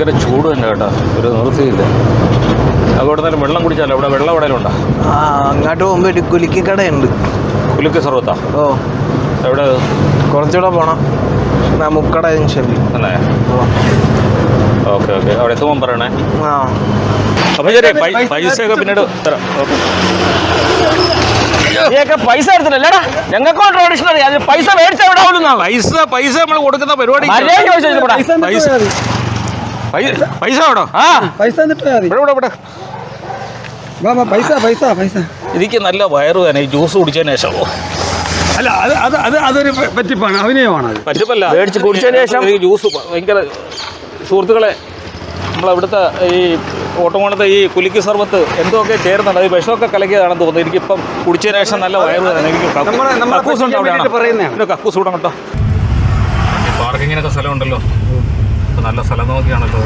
ഭയങ്കര ചൂട് തന്നെ കേട്ടോ. ഒരു നിർത്തിയില്ല. അവിടെ നിന്ന് വെള്ളം കുടിച്ചാലോ? ഇവിടെ വെള്ളം എവിടെയും ഉണ്ടോ? ആ അങ്ങോട്ട് പോകുമ്പോൾ ഒരു കുലുക്കി കടയുണ്ട്. കുലുക്ക് സർവത്താ ഓ. എവിടെ? കുറച്ചുകൂടെ പോണം. മുക്കട അല്ലേ? Okay okay. അവിടെ എത്തുമ്പോൾ പറയണേ. ആ. അപ്പം ശരി പൈസ ഒക്കെ പിന്നീട് തരാം. ഓക്കെ. നീയൊക്കെ പൈസ എടുത്തില്ലടാ ഞങ്ങൾക്ക് ട്രഡീഷണൽ അറിയാം അതിന് പൈസ മേടിച്ചാൽ പൈസ പൈസ നമ്മൾ കൊടുക്കുന്ന പരിപാടി പൈസ പൈസ പൈസ ആ. പൈസ എന്നിട്ട് മതി. ഇവിടെ ഇവിടെ ഇവിടെ. വാ വാ പൈസ പൈസ പൈസ. എനിക്ക് നല്ല വയറ് തന്നെ ഈ ജ്യൂസ് കുടിച്ചതിന് ശേഷം. ഓ, അല്ല അത് അത് അത് അതൊരു പ- പറ്റിപ്പാണ്. അഭിനയമാണ് അത് പറ്റുമല്ല മേടിച്ച് കുടിച്ചതിന് ശേഷം- ഈ ജ്യൂസ് ഭയങ്കര സുഹൃത്തുക്കളെ നമ്മളവിടുത്തെ ഈ ഓട്ടമോണത്തെ ഈ കുലുക്കി സർബത്ത് എന്തൊക്കെ ചേരുന്നുണ്ട്? ഈ വിഷമൊക്കെ കലക്കിയതാണെന്ന് തോന്നുന്നു. എനിക്കിപ്പം കുടിച്ചതിന് ശേഷം നല്ല വയറ് തന്നെ എനിക്ക് കക്കൂ- നമ്മളെ- നമ്മളെ കക്കൂസ് ഉണ്ട് പറ്റിക്കാൻ അവിടെയാണ് വേണ്ടിയിട്ട് പറയുന്നതാണ്. പിന്നെ കക്കൂസ് കൂടെ കേട്ടോ. പാർക്കിങ്ങിനൊക്കെ സ്ഥലമുണ്ടല്ലോ. ഇപ്പൊ നല്ല സ്ഥലം നോക്കിയാണല്ലോ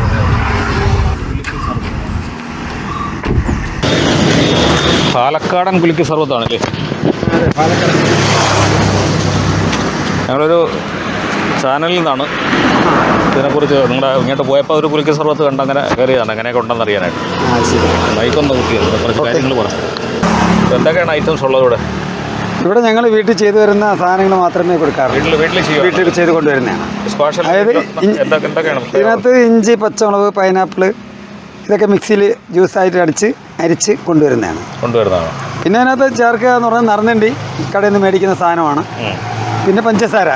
പാലക്കാടൻ കുലുക്കി സർവത്താണല്ലേ ഞങ്ങളൊരു ചാനലിൽ നിന്നാണ്. ഇതിനെക്കുറിച്ച് നിങ്ങളുടെ ഇങ്ങോട്ട് പോയപ്പോൾ ഒരു കുലുക്കി സർവത്ത് കണ്ട് അങ്ങനെ കയറിയതാണ്. എങ്ങനെയൊക്കെ ഉണ്ടെന്ന് അറിയാനായിട്ട്. മൈക്കൊന്ന് കുത്തിയത് കുറച്ച് കാര്യങ്ങൾ പറഞ്ഞു എന്തൊക്കെയാണ് ഐറ്റംസ് ഉള്ളത് ഇവിടെ? ഇവിടെ ഞങ്ങൾ വീട്ടിൽ ചെയ്തു വരുന്ന സാധനങ്ങൾ മാത്രമേ കൊടുക്കാറുള്ളൂ. വീട്ടിൽ ചെയ്ത് കൊണ്ടുവരുന്നതാണ്. അതായത് ഇതിനകത്ത് ഇഞ്ചി പച്ചമുളക് പൈനാപ്പിൾ ഇതൊക്കെ മിക്സിയിൽ ജ്യൂസായിട്ട് അടിച്ച് അരിച്ച് കൊണ്ടുവരുന്നതാണ്. കൊണ്ടുവരുന്നതാണ്. പിന്നെ അതിനകത്ത് ചേർക്കുക എന്ന് പറഞ്ഞാൽ നറുന്നണ്ടി കടയിൽ നിന്ന് മേടിക്കുന്ന സാധനമാണ്. പിന്നെ പഞ്ചസാര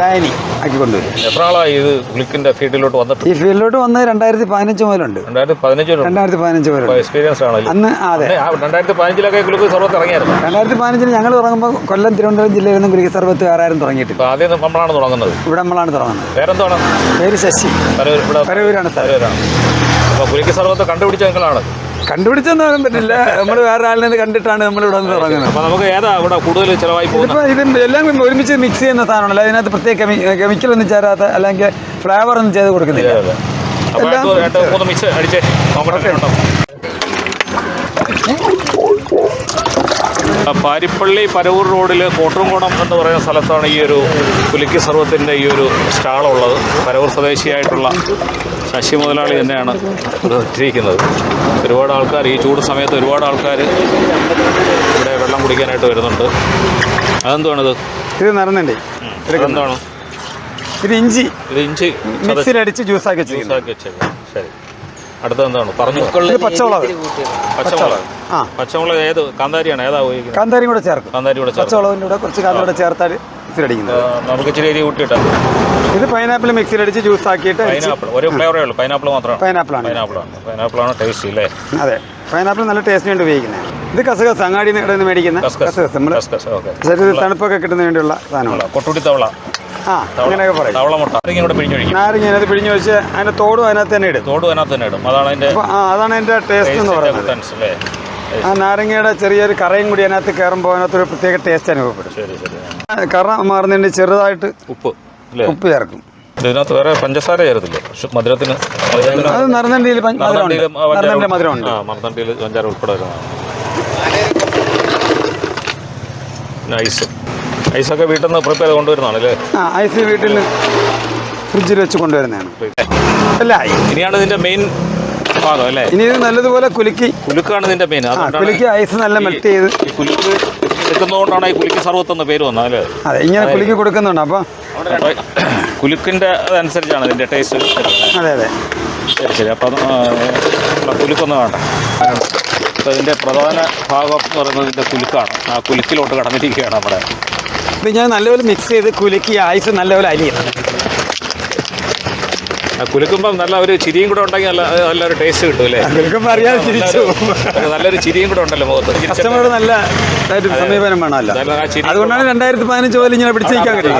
ലായനി. ആക്കി കൊണ്ടുവരും എത്ര ആളായി ഇത് ഗ്ലിക്കിന്റെ ഫീൽഡിലോട്ട് വന്നിട്ട്? ഈ ഫീൽഡിലോട്ട് വന്ന് രണ്ടായിരത്തി പതിനഞ്ച് മുതലുണ്ട്. രണ്ടായിരത്തി പതിനഞ്ച് മുതലുണ്ട്. എക്സ്പീരിയൻസ് ആണല്ലോ. അന്ന് ആ, അതെ. രണ്ടായിരത്തി പതിനഞ്ചിലൊക്കെ സർവത്ത് ഇറങ്ങിയായിരുന്നു? രണ്ടായിരത്തി പതിനഞ്ചിന് ഞങ്ങൾ തുടങ്ങുമ്പോൾ കൊല്ലം തിരുവനന്തപുരം ജില്ലയിൽ നിന്നും ഗുരുക്കി സർബത്ത് വേറെ ആരും തുടങ്ങിയിട്ടില്ല. ആദ്യം നമ്മളാണ് തുടങ്ങുന്നത്. ഇവിടെ നമ്മളാണ് തുടങ്ങുന്നത്. വേറെന്താണ് പേര് ശശി. പരവൂർ ഇവിടെ പരവൂരാണ് സ്ഥലം പരവൂരാണ് അപ്പോൾ കുലിക്ക് സർവത്ത് കണ്ടുപിടിച്ച നിങ്ങളാണ്. കണ്ടുപിടിച്ചെന്ന് പറയാൻ പറ്റില്ല. നമ്മൾ വേറെ ആളിനെ കണ്ടിട്ടാണ് നമ്മൾ ഇവിടെ വന്ന് തുടങ്ങുന്നത്. അപ്പോൾ നമുക്ക് ഏതാ ഇവിടെ കൂടുതൽ ചിലവായി പോകുന്നത്? ഇതിപ്പോൾ ഇത് എല്ലാം ഒരുമിച്ച് മിക്സ് ചെയ്യുന്ന സാധനമല്ല. അതിനകത്ത് പ്രത്യേക കെമിക്കൽ ഒന്നും ചേരാത്ത അല്ലെങ്കിൽ ഫ്ലേവർ ഒന്നും ചെയ്ത് കൊടുക്കുന്നില്ല. അപ്പോൾ മിക്സ് അടിച്ചേ. നോക്കട്ടെ പാരിപ്പള്ളി പരവൂർ റോഡിൽ കോട്ടറുംകുളം എന്ന് പറയുന്ന സ്ഥലത്താണ് ഈ ഒരു പുലിക്കി സർവത്തിന്റെ ഈ ഒരു സ്റ്റാളുള്ളത്. പരവൂർ സ്വദേശിയായിട്ടുള്ള ശശി മുതലാളി തന്നെയാണ് ഇത് ഇട്ടിരിക്കുന്നത് ഒരുപാട് ആൾക്കാർ ഈ ചൂട് സമയത്ത് ഒരുപാട് ആൾക്കാർ ഇവിടെ വെള്ളം കുടിക്കാനായിട്ട് വരുന്നുണ്ട്. അതെന്തുവാണിത്? ഇത് നടന്നുണ്ട് അതെന്താണ്? ഇത് ഇഞ്ചി. ഇത് ഇഞ്ചി. മിക്സിയിൽ അടിച്ച് ജ്യൂസാക്കി വെച്ചിരിക്കുന്നത് ജ്യൂസാക്കി വെച്ചേക്കാം. ശരി. അടുത്തത് എന്താണ്? പറഞ്ഞു പച്ചമുളക്. പച്ചമുളക്. ആ. പച്ചമുളക് ഏത്? കാന്താരിയാണ്. ഏതാ ഉപയോഗിക്കുന്നത്? കാന്താരിയും കൂടെ ചേർക്കും. കാന്താരി കൂടെ ചേർക്കും. പച്ചമുളകിന്റെ കൂടെ കുറച്ച് കാന്താരി കൂടെ ചേർത്താണ് മിക്സിയിൽ അടിക്കുന്നത് നമുക്ക് ഇച്ചിരി എരി കൂട്ടിയിട്ട് ഇത് പൈനാപ്പിൾ മിക്സിയിൽ അടിച്ച് ജ്യൂസ് ആക്കിയിട്ട് പൈനാപ്പിൾ ഒരു ഫ്ലേവറേ ഉള്ളൂ. പൈനാപ്പിൾ മാത്രമാണ്. പൈനാപ്പിളാണ് പൈനാപ്പിൾ ആണ്. ടേസ്റ്റ് ഇല്ലേ അതെ. പൈനാപ്പിൾ നല്ല ടേസ്റ്റ് വേണ്ടി ഉപയോഗിക്കുന്നത് ഇത് കസകസ് അങ്ങാടി നിന്ന് മേടിക്കുന്ന കസ്കസ്. നമ്മൾ തണുപ്പൊക്കെ കിട്ടുന്നതിന് വേണ്ടിയുള്ള സാധനമാണ്. കൊട്ടുടി തവള. ആ അങ്ങനെയൊക്കെ പറയും. തവള മുട്ട പിഴിഞ്ഞൊഴിക്കും. നാരങ്ങ അതിനകത്ത് അതിന്റെ തോടും അതിനകത്ത് തന്നെ ഇടും. തോട് അതിനകത്ത് തന്നെ ഇടും. അതാണ് അതിന്റെ അതാണ് അതിന്റെ ടേസ്റ്റ് എന്ന് പറയുന്നത്. ആ നാരങ്ങയുടെ ചെറിയൊരു കറയും കൂടി അതിനകത്ത് കയറുമ്പോൾ അതിനകത്തൊരു പ്രത്യേക ടേസ്റ്റ് അനുഭവപ്പെടും. ശരി ശരി. കറ മാറുന്നതിന് ചെറുതായിട്ട് ഉപ്പ് അല്ലേ? ഉപ്പ് ചേർക്കും. ഇതിനകത്ത് വേറെ പഞ്ചസാര ചേർത്തില്ലേ പക്ഷെ മധുരത്തിന് മധുരത്തിന് അത് നറുനണ്ടിയിൽ നറുനണ്ടിയിൽ മധുരമുണ്ട്. ആ മറുതണ്ടിയിൽ പഞ്ചാര ഉൾപ്പെടെ വരുന്നതാണ് ഐസ്. ഐസൊക്കെ വീട്ടിൽ നിന്ന് പ്രിപ്പയർ ചെയ്ത് കൊണ്ടുവരുന്നതാണ് അല്ലേ? ആ ഐസ് വീട്ടിൽ ഫ്രിഡ്ജിൽ വെച്ച് കൊണ്ടുവരുന്നതാണ്. അല്ല ഇനിയാണ് ഇതിന്റെ മെയിൻ ഭാഗം അല്ലേ? ഇനി ഇത് നല്ലതുപോലെ കുലുക്കി. കുലുക്കാണ് ഇതിന്റെ മെയിൻ കുലുക്കി ഐസ് നല്ല മെൽറ്റ് ചെയ്ത്. കുലുക്ക് എടുക്കുന്നതുകൊണ്ടാണ് ഈ കുലുക്കി സർവത്ത് എന്ന പേര് വന്നത് അല്ലേ? അതെ ഇങ്ങനെ കുലുക്കി കൊടുക്കുന്നുണ്ട്. അപ്പോൾ അപ്പൊ കുലുക്കിന്റെ അതനുസരിച്ചാണ് ഇതിന്റെ ടേസ്റ്റ് അതെ അതെ. ശരി ശരി. അപ്പം കുലുക്കൊന്നും വേണ്ട അപ്പോൾ ഇതിന്റെ പ്രധാന ഭാഗം എന്ന് പറയുന്നത് ഇതിന്റെ കുലുക്കാണ്. ആ കുലുക്കിലോട്ട് കടന്നിരിക്കുകയാണ് നമ്മുടെ ഇത് ഞാൻ നല്ലപോലെ മിക്സ് ചെയ്ത് കുലുക്കി ഐസ് നല്ലപോലെ അലിയും. ആ കുലുക്കുമ്പം നല്ല ഒരു ചിരിയും കൂടെ ഉണ്ടെങ്കിൽ നല്ല നല്ലൊരു ടേസ്റ്റ് കിട്ടും അല്ലേ? കുലുക്കുമ്പോൾ അറിയാതെ ചിരിച്ചു നല്ലൊരു- ചിരിയും കൂടെ ഉണ്ടല്ലോ മുഖത്ത്. കസ്റ്റമറോട് നല്ല സമീപനം വേണമല്ലോ. അതുകൊണ്ടാണ് രണ്ടായിരത്തി പതിനഞ്ച് പോലെ ഇങ്ങനെ പിടിച്ചു നിൽക്കാൻ കഴിയും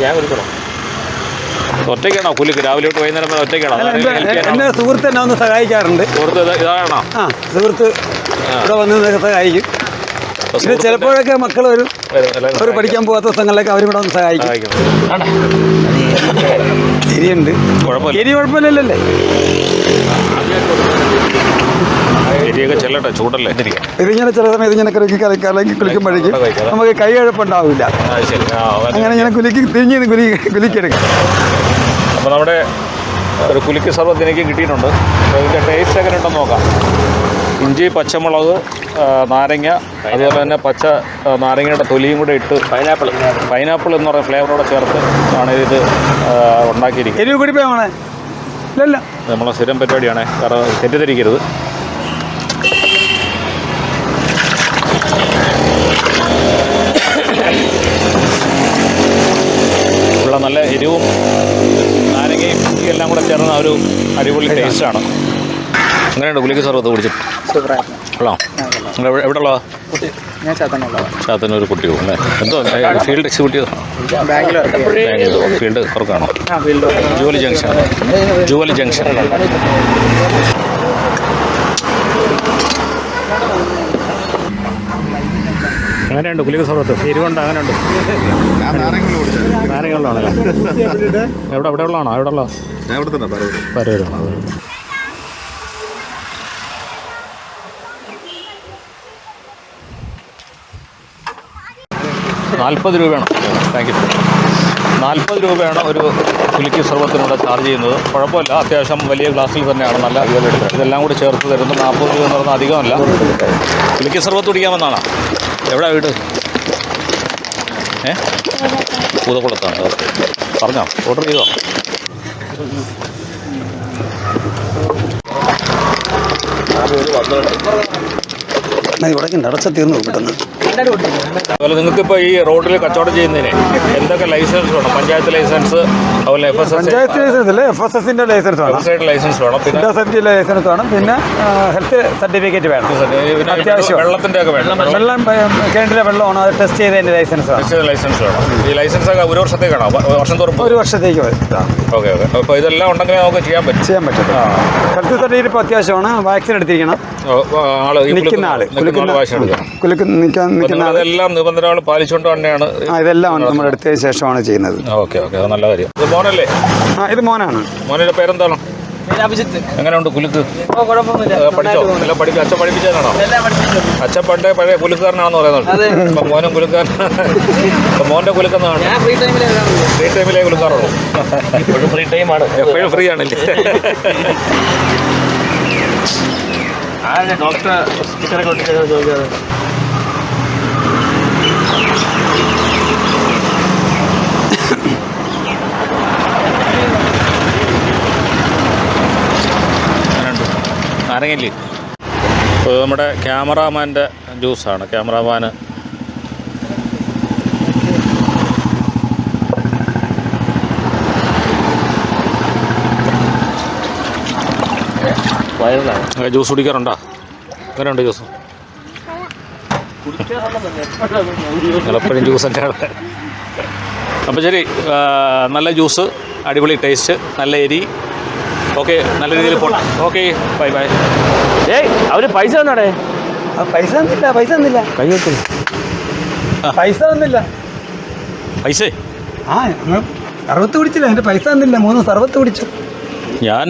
ഞാൻ കുലുക്കണം? ഒറ്റയ്ക്കാണോ കുലുക്ക്? രാവിലെ തൊട്ട് വൈകുന്നേരം വരെ ഒറ്റയ്ക്കാണോ? എന്റെ എന്റെ സുഹൃത്ത് എന്നെ ഒന്ന് സഹായിക്കാറുണ്ട്. സുഹൃത്ത് ഇത് ഇതാണോ? ആ സുഹൃത്ത് ഇവിടെ വന്ന് സഹായിക്കും. പിന്നെ ചിലപ്പോഴൊക്കെ മക്കൾ വരും അവർ പഠിക്കാൻ പോകാത്ത സ്ഥലങ്ങളിലേക്ക് അവരും കൂടെ ഒന്ന് സഹായിക്കും. ഇനി കുഴപ്പമില്ലല്ലേ? എരിയൊക്കെ ചെല്ലട്ടെ ചൂടല്ലേ? ഇതിങ്ങനെ ചില സമയത്ത് ഇങ്ങനെ കുലുക്കി കലക്കി കുളിക്കുമ്പോഴേക്കും കുലിക്കുമ്പോഴേക്കും നമുക്ക് കൈ കഴപ്പുണ്ടാവില്ല. അങ്ങനെ ഇങ്ങനെ കുലുക്കി തിരിഞ്ഞ് കുലി കുലുക്കിയെടുക്കാം. അപ്പോൾ നമ്മുടെ ഒരു കുലുക്കി സർവത്തിനേക്ക് എനിക്ക് കിട്ടിയിട്ടുണ്ട്. അപ്പോൾ ഇതിന്റെ ടേസ്റ്റ് എങ്ങനെ ഉണ്ടെന്ന് നോക്കാം. ഇഞ്ചി പച്ചമുളക് നാരങ്ങ അതുപോലെ തന്നെ പച്ച നാരങ്ങയുടെ തൊലിയും കൂടെ ഇട്ട് പൈനാപ്പിൾ പൈനാപ്പിൾ എന്ന് പറയുന്ന ഫ്ലേവറോടെ ചേർത്ത് ആണ് ഇത് ഉണ്ടാക്കിയിരിക്കുന്നത്. എരിവ് കൂടി ഇല്ലല്ല നമ്മളെ സ്ഥിരം പരിപാടിയാണ്. കാരണം തെറ്റിദ്ധരിക്കരുത്. ഉള്ള നല്ല എരിവും നാരങ്ങയും എല്ലാം കൂടെ ചേർന്ന ഒരു അടിപൊളി ടേസ്റ്റാണ് അങ്ങനെയുണ്ട് ഗുലിക്ക് സർവത്ത് കുടിച്ചിട്ട്? ഉള്ളോ? നിങ്ങൾ എവിടെ ഉള്ളതാ ഞാൻ ചാത്തന്നൂർ കുട്ടിയോ അല്ലേ? എന്തോ ഫീൽഡ് എക്സിക്യൂട്ടീവ് ബാംഗ്ലൂർ. ഫീൽഡ് വർക്കാണോ? ജൂവലി ജംഗ്ഷൻ. ജോലി ജംഗ്ഷൻ. അങ്ങനെയുണ്ട് ഗുളിക സർവത്ത് എരിവുണ്ട് അങ്ങനെയുണ്ട്. നാരങ്ങളുള്ളതാണല്ലേ എവിടെ എവിടെ ഉള്ളതാണോ എവിടെ ഉള്ള പരവരാണോ നാൽപ്പത് രൂപയാണ്. താങ്ക് യു നാൽപ്പത് രൂപയാണ് ഒരു കുലുക്കി സർവത്തിനൂടെ ചാർജ് ചെയ്യുന്നത്. കുഴപ്പമില്ല. അത്യാവശ്യം വലിയ ഗ്ലാസ്സിൽ തന്നെയാണ്. നല്ല ഇതെല്ലാം കൂടി ചേർത്ത് തരുന്നത് നാൽപ്പത് രൂപ എന്ന് പറഞ്ഞാൽ അധികമല്ല. കുലുക്കി സർവത്ത് കുടിക്കാമെന്നാണ്? എവിടെ വീട്? ഏ? പൂതക്കുളത്താണ്. പറഞ്ഞോ. ഓർഡർ ചെയ്തോ? ഇവിടെ അടച്ച തീർന്നു പെട്ടെന്ന് അതുപോലെ നിങ്ങൾക്ക് ഇപ്പോൾ ഈ റോഡിൽ കച്ചവടം ചെയ്യുന്നതിന് എന്തൊക്കെ ലൈസൻസ് വേണം? പഞ്ചായത്ത് ലൈസൻസ് അതുപോലെ F S S panchayat licence അല്ലേ എഫ് എസ് എസിന്റെ ലൈസൻസ് വേണം. ലൈസൻസ് വേണം. പിന്നെ ഇൻഡോസെപ്റ്റി ലൈസൻസ് വേണം. പിന്നെ ഹെൽത്ത് സർട്ടിഫിക്കറ്റ് വേണം. അത്യാവശ്യം. വെള്ളത്തിന്റെ ഒക്കെ വേണം. വെള്ളം കിണറ്റിലെ വെള്ളമാണ് അത് ടെസ്റ്റ് ചെയ്തതിന്റെ ലൈസൻസ് വേണം. ലൈസൻസ് വേണം. ഈ ലൈസൻസ് ഒക്കെ ഒരു വർഷത്തേക്കാണോ വർഷം തോറും ഒരു വർഷത്തേക്ക്. Okay okay. അപ്പോൾ ഇതെല്ലാം ഉണ്ടെങ്കിൽ നമുക്ക് ചെയ്യാൻ പറ്റും. ചെയ്യാൻ പറ്റും ഹെൽത്ത് സർട്ടിഫിക്കറ്റ് ഇപ്പോൾ അത്യാവശ്യമാണ്. വാക്സിൻ എടുത്തിരിക്കണം. ആൾ നിൽക്കുന്ന ആൾ. നിൽക്കുന്ന ആൾ വാശി എടുക്കണം. കുലുക്ക് നിൽക്കാൻ ആൾ നിങ്ങളതെല്ലാം നിബന്ധനകൾ പാലിച്ചുകൊണ്ട് തന്നെയാണ് ആ ഇതെല്ലാം നമ്മൾ എടുത്തതിന് ശേഷമാണ് ചെയ്യുന്നത്. ഓക്കെ ഓക്കെ നല്ല കാര്യം. ഇത് മോനല്ലേ? ആ ഇത് മോനാണ്. മോനിന്റെ പേരെന്താണ്? എങ്ങനെയുണ്ട് കുലുക്ക്? പഠിച്ചോ? നല്ല പഠിക്കും അച്ഛൻ പഠിപ്പിച്ചതാണോ അച്ഛൻ പണ്ടേ പഴയ കുലുക്കാരനാണെന്ന് പറയുന്നത് അപ്പൊ മോനും കുലുക്കാരൻ അപ്പൊ മോന്റെ കുലുക്കെന്നാണ് ഞാൻ ഫ്രീ ടൈമിലേ കുലുക്കാറുള്ളൂ. ഇപ്പോഴും ഫ്രീ ടൈമാണ് എപ്പോഴും ഫ്രീ ആണല്ലേ? ആ നാരങ്ങയില്ലേ ഇത് നമ്മുടെ ക്യാമറാമാന്റെ ജ്യൂസാണ്. ക്യാമറാമാന് ജ്യൂസ് കുടിക്കാറുണ്ടോ? അങ്ങനെയുണ്ട് ജ്യൂസ്? നിങ്ങളെപ്പോഴും ജ്യൂസ് തന്നെയാണ് അപ്പോൾ ശരി നല്ല ജ്യൂസ് അടിപൊളി ടേസ്റ്റ് നല്ല എരി. ഓക്കെ നല്ല രീതിയിൽ പോട്ടെ ഓക്കെ ബൈ ബൈ ഏയ് അവർ പൈസ തന്നാടേ? പൈസ തന്നില്ല പൈസ തന്നില്ല. കൈ വെക്കുന്നു പൈസ തന്നില്ല. പൈസ? ആ ഞങ്ങൾ സർവത്ത് കുടിച്ചില്ല എന്റെ പൈസ തന്നില്ല മൂന്ന് സർവത്ത് കുടിച്ചു. ഞാൻ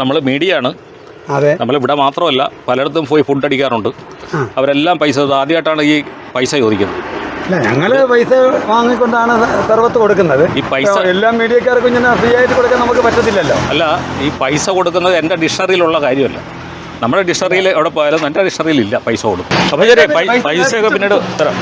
നമ്മൾ മീഡിയ ആണ്. അതെ. നമ്മളിവിടെ മാത്രമല്ല പലയിടത്തും പോയി ഫുഡ് അടിക്കാറുണ്ട്. അവരെല്ലാം പൈസ ആദ്യമായിട്ടാണ് ഈ പൈസ ചോദിക്കുന്നത്. ഞങ്ങൾ പൈസ വാങ്ങിക്കൊണ്ടാണ് സർവത്ത് കൊടുക്കുന്നത്. ഈ പൈസ- എല്ലാ മീഡിയക്കാർക്കും ഇങ്ങനെ ഫ്രീ ആയിട്ട് കൊടുക്കാൻ നമുക്ക് പറ്റത്തില്ലല്ലോ. അല്ല ഈ പൈസ കൊടുക്കുന്നത് എന്റെ ഡിക്ഷണറിയിലുള്ള കാര്യമല്ല. നമ്മുടെ ഡിക്ഷണറിയിൽ എവിടെ പോയാലും എന്റെ ഡിക്ഷണറിയിൽ ഇല്ല പൈസ കൊടുക്കും അപ്പോൾ ശരി പൈസയൊക്കെ പിന്നീട് തരാം.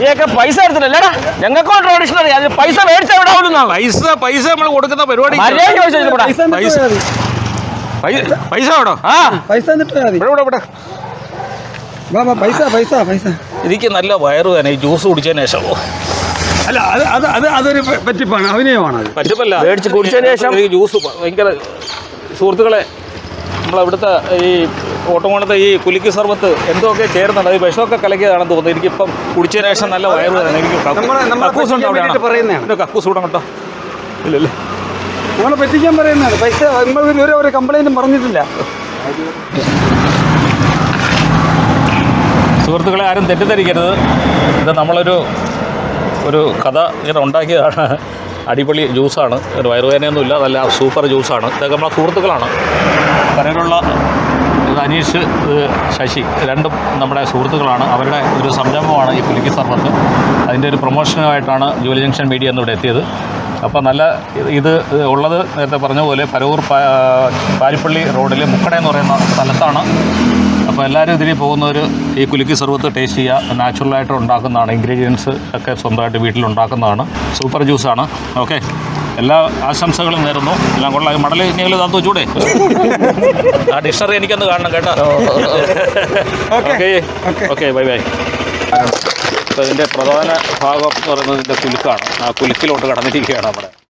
നീയൊക്കെ പൈസ എടുത്തില്ലല്ലേടാ ഞങ്ങൾക്ക് ട്രഡീഷണറി പൈസ മേടിച്ച എവിടെ ആവുന്നതാണ് പൈസ പൈസ നമ്മൾ കൊടുക്കുന്ന പരിപാടി മര്യാദ ചോദിച്ചു പൈസ പൈസ- ആ. പൈസ ഇവിടെ ഇവിടെ പൈസ പൈസ പൈസ. എനിക്ക് നല്ല വയറു തന്നെ ഈ ജ്യൂസ് കുടിച്ചതിന് ശേഷം. അല്ല അത് അത് അത് അതൊരു പറ്റിപ്പാണ്. അഭിനയമാണ് അത്. മേടിച്ച് കുടിച്ചതിന് ശേഷം- ഈ ജ്യൂസ് ഭയങ്കര സുഹൃത്തുക്കളെ നമ്മളവിടുത്തെ ഈ ഓട്ടംകോണത്തെ ഈ കുലുക്കി സർബത്ത് എന്തൊക്കെ ചേരുന്നുണ്ട്? ഈ വിഷമൊക്കെ കലക്കിയതാണെന്ന് തോന്നുന്നു. എനിക്കിപ്പം കുടിച്ച ശേഷം നല്ല വയറ് തന്നെ എനിക്ക് കക്കൂസ് ഉണ്ട് കക്കൂസ് കൂടെ കേട്ടോ ഇല്ലല്ലേ. നമ്മളെ പറ്റിക്കാൻ പറയുന്നതാണ്. പൈസ നമ്മൾ ഇതുവരെ ഒരു കംപ്ലൈന്റും പറഞ്ഞിട്ടില്ല. സുഹൃത്തുക്കളെ ആരും തെറ്റിദ്ധരിക്കരുത്. ഇത് നമ്മളൊരു ഒരു കഥ ഇങ്ങനെ ഉണ്ടാക്കിയതാണ്. അടിപൊളി ജ്യൂസാണ്. ഒരു വയറുവേദനയൊന്നുമില്ല. നല്ല സൂപ്പർ ജ്യൂസാണ്. ഇതൊക്കെ നമ്മളെ സുഹൃത്തുക്കളാണ്. പലരുള്ള ഇത് അനീഷ് ശശി രണ്ടും നമ്മുടെ സുഹൃത്തുക്കളാണ്. അവരുടെ ഒരു സംരംഭമാണ് ഈ പുലിക്കി സർബത്ത് അതിന്റെ ഒരു പ്രൊമോഷനുമായിട്ടാണ് ജൂലി ജംഗ്ഷൻ മീഡിയ എന്നിവിടെ എത്തിയത്. അപ്പോൾ നല്ല ഇത് ഉള്ളത് നേരത്തെ പറഞ്ഞ പോലെ പരവൂർ പാരിപ്പള്ളി റോഡിൽ മുക്കട എന്ന് പറയുന്ന സ്ഥലത്താണ്. അപ്പോൾ എല്ലാവരും ഇതിൽ പോകുന്നവർ ഈ കുലുക്കി സർവത്ത് ടേസ്റ്റ് ചെയ്യുക. നാച്ചുറലായിട്ട് ഉണ്ടാക്കുന്നതാണ്. ഇൻഗ്രീഡിയൻസ് ഒക്കെ സ്വന്തമായിട്ട് വീട്ടിലുണ്ടാക്കുന്നതാണ്. സൂപ്പർ ജ്യൂസാണ് ഓക്കെ എല്ലാ ആശംസകളും നേരുന്നു. എല്ലാം കൊള്ളാം. മടൽ നിങ്ങൾ താത്തു ചൂടെ ആ ഡിക്ഷണറി എനിക്കൊന്ന് കാണണം കേട്ടോ. ഓക്കെ. ഓക്കെ. Bye bye. അപ്പോൾ ഇതിന്റെ പ്രധാന ഭാഗം എന്ന് പറയുന്നത് ഇതിന്റെ കുലുക്കാണ്. ആ കുലുക്കിലോട്ട് കടന്നിരിക്കുകയാണ് നമ്മുടെ